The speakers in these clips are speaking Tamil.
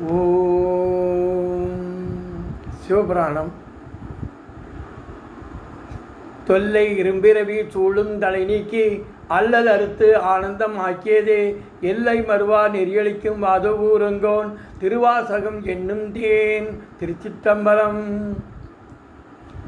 ஓம் சிவபுராணம். தொல்லை இரும்பிரவி சூழும் தலை நீக்கி அல்லல் அறுத்து ஆனந்தம் ஆக்கியதே. எல்லை மறுவா நெறியளிக்கும் வாதவூரங்கோன் திருவாசகம் என்னும் தேன். திருச்சிற்றம்பலம்.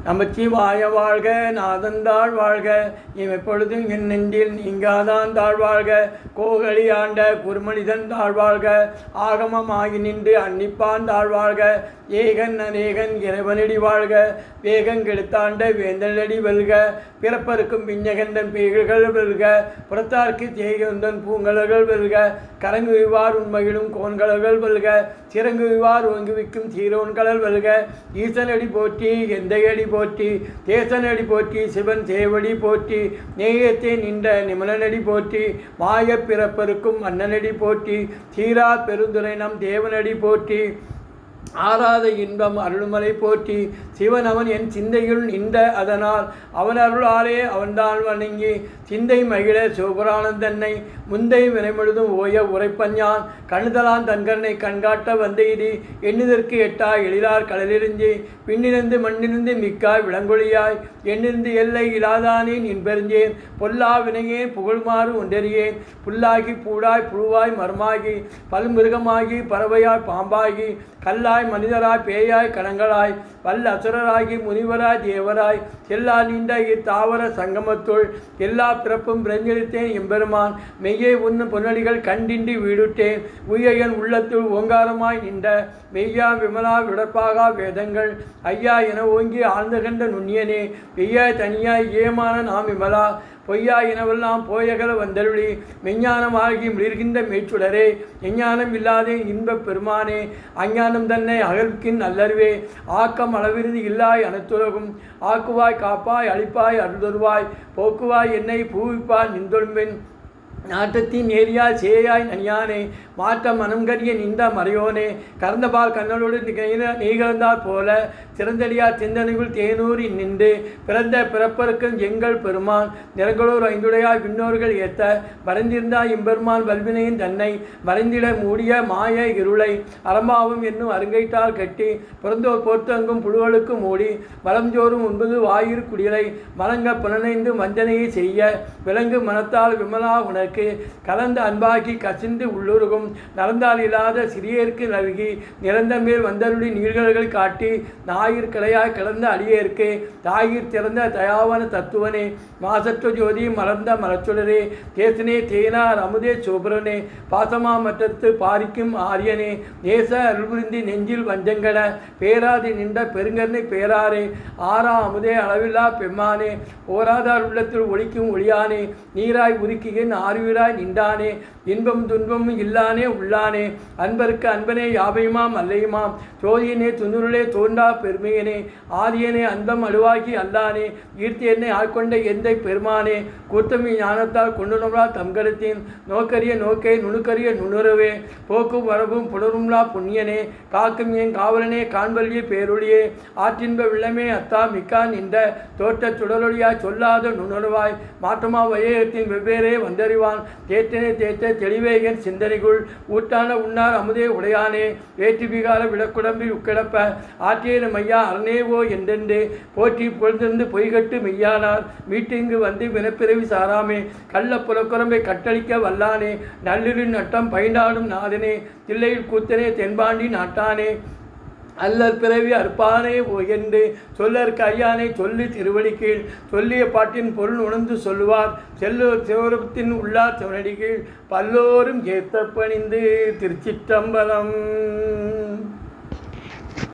நமச்சிவாய வாழ்க நாதந்தாழ் வாழ்க. இவ் எப்பொழுதும் என் நெஞ்சில் நீங்காதான் தாழ்வாழ்க கோகலி ஆண்ட குருமனிதன் தாழ்வாழ்க ஆகமமாகி நின்று அன்னிப்பான் தாழ்வாழ்க ஏகன் அநேகன் இறைவனடி வாழ்க. வேகங்கெடுத்தாண்ட வேந்தனடி வெல்க. பிறப்பருக்கும் விஞ்ஞகந்தன் பேய்கள் வெல்க. புறத்தார்க்கு தேகந்தன் பூங்கலர்கள் வெல்க. கரங்குவிவார் உண்மையிலும் கோன்கலர்கள் வெல்க. சிறங்குவிவார் ஓங்குவிக்கும் சீரோன்கலல் வெல்க. ஈசனடி போற்றி எந்தையடி போற்றி தேசனடி போற்றி சிவன் சேவடி போற்றி நேயத்தை நின்ற நிமலனடி போற்றி மாயப் பிறப்பருக்கும் அண்ணனடி போற்றி சீரா பெருந்துரை நம் தேவனடி போற்றி ஆராத இன்பம் அருள்மலை போற்றி. சிவன் அவன் என் சிந்தையுள் நின்ற அதனால் அவன் அருளாலே அவன்தான் வணங்கி. சிந்தை மகிழ சிவபுராணம் முந்தை வினைமுழுதும் ஓய உரைப்பஞ்சான். கணுதலான் தன்கண்ணை கண்காட்ட வந்தெய்தி. எண்ணுதற்கு எட்டா எழிலார் கடலிருந்து. பின்னிருந்து மண்ணிருந்து மிக்காய் விளங்கொழியாய் எண்ணிருந்து எல்லை இலாதானேன் இன்பெறிஞ்சேன் பொல்லா வினையேன் புகழ்மாறு ஒன்றறியேன். புல்லாகி பூடாய் புழுவாய் மரமாகி. பல்மிருகமாகி பறவையாய் பாம்பாகி. கல்லாய் மனிதராய் பேயாய் கணங்களாய் வல்ல அசுரராகி முனிவராய் தேவராய் எல்லா நீண்ட இத்தாவர சங்கமத்துள் எல்லா பிறப்பும் பிரஞ்சலித்தேன் எம்பெருமான். மெய்யே உண்ணும் பொன்னடிகள் கண்டின்றி வீடுட்டேன். உயன் உள்ளத்துள் ஓங்காரமாய் நின்ற மெய்யா விமலா விடப்பாகா வேதங்கள் ஐயா என ஓங்கி ஆழ்ந்த கண்ட நுண்ணியனே மெய்யாய் தனியாய் ஏமான நாம் விமலா. பொய்யா இனவெல்லாம் போயகல வந்தருளி. மெஞ்ஞானமாகி மிளிர்கின்ற மெய்ச்சுடரே. எஞ்ஞானம் இல்லாதே இன்பப் பெருமானே. அஞ்ஞானம் தன்னை அகழ்கின் அல்லர்வே ஆக்கம் அளவிருந்து இல்லாய் அனைத்துலகும். ஆக்குவாய் காப்பாய் அழிப்பாய் அருள்தருவாய். போக்குவாய் என்னை பூவிப்பாய் நின்றொழும்பின். நாட்டத்தின் ஏரியால் சேயாய் நனியானே மாற்ற மனங்கரிய நின்ற மறையோனே. கறந்தபால் கண்ணலோடு நீகழ்ந்தாற் போல சிறந்தடியார் சிந்தனைக்குள் தேனூரி நின்று பிறந்த பிறப்பருக்கும் எங்கள் பெருமான் நிறங்களூர் ஐந்துடையாய் விண்ணோர்கள் ஏத்த மறைந்திருந்தாய் இம்பெருமான் வல்வினையின் தன்னை மறைந்திட மூடிய மாய இருளை அறம்பாவும் என்னும் அருங்கைத்தால் கட்டி பிறந்தோர் போர்த்தங்கும் புழுவலுக்கு மூடி மலஞ்சோறும் உண்பது வாயிறு குடிலை மலங்க புலனைந்து வஞ்சனையை செய்ய விலங்கு மனத்தால் விமலா உணர் உனக்கு கலந்த அன்பாகி கசிந்து உள்ளுருகும். நடந்தால் இல்லாத சிறியருக்கு நல்கி நிறந்த மேல் வந்தருளி நீள்கள் காட்டி ஞாயிற் கிளையாய் கிளந்த அடியேற்கு தாயிர் திறந்த தயாவன தத்துவனே. மாசற்ற ஜோதி மலர்ந்த மலச்சுடரே தேசனே தேனார் அமுதே சோபரனே. பாசமா மற்றத்து பாரிக்கும் ஆரியனே. நேச அருள்புரிந்தி நெஞ்சில் வஞ்சங்கட பேராதி நின்ற பெருங்கருணை பேராரே. ஆறா அமுதே அளவில்லா பெம்மானே. ஓராதார் உள்ளத்தில் ஒழிக்கும் ஒளியானே. நீராய் உருக்கியின் ஆறுவீராய் நின்றானே இன்பம் துன்பமும் இல்லானே உள்ளானே. அன்பருக்கு அன்பனே யாவையுமாம் அல்லையுமாம். ஜோதியனே துணுருளே தோன்றா பெருமையனே. ஆதியனே அன்பம் அழுவாகி அல்லானே. ஈர்த்தி என்னை ஆட்கொண்ட எந்தை பெருமானே. கூத்தமி ஞானத்தால் கொண்டுணரா தம்கரத்தின். நோக்கரிய நோக்கை நுணுக்கரிய நுணுறவே. போக்கும் வரவும் புணரும்லா புண்ணியனே. காக்கும் என் காவலனே காண்பல்லிய பேரொழியே. ஆற்றின்ப வில்லமே அத்தா மிக்கா நின்ற. தோட்ட சுடலொழியாய் சொல்லாத நுணர்வாய். மாற்றமா வையகத்தின் வெவ்வேறே வந்தறிவான் தேற்றனே தேற்ற தெளிவேகன் சிந்தனைக்குள் ஊட்டான உண்ணார் அமுதே உடையானே வேற்று விகார விளக்குடம்பில் உக்கிடப்ப ஆற்றியன மையா அரணேவோ என்றென்று போற்றி புகழ்ந்திருந்து பொய்கட்டு மெய்யானார். மீட்டிங்கு வந்து வினப்பிறவி சாராமே கள்ள புறக்குறம்பை கட்டளிக்க வல்லானே நள்ளிரின் நட்டம் பயின்றாடும் நாதனே தில்லையில் கூத்தனே தென்பாண்டி நாட்டானே அல்லற் பிறவி அற்பானே என்று சொல்லற்கு ஐயானை சொல்லி திருவடி கீழ். சொல்லிய பாட்டின் பொருள் உணர்ந்து சொல்லுவார். செல்லூர் சிவரத்தின் உள்ளார் சிவனடி கீழ். பல்லோரும் ஏத்த பணிந்து திருச்சிற்றம்பலம்.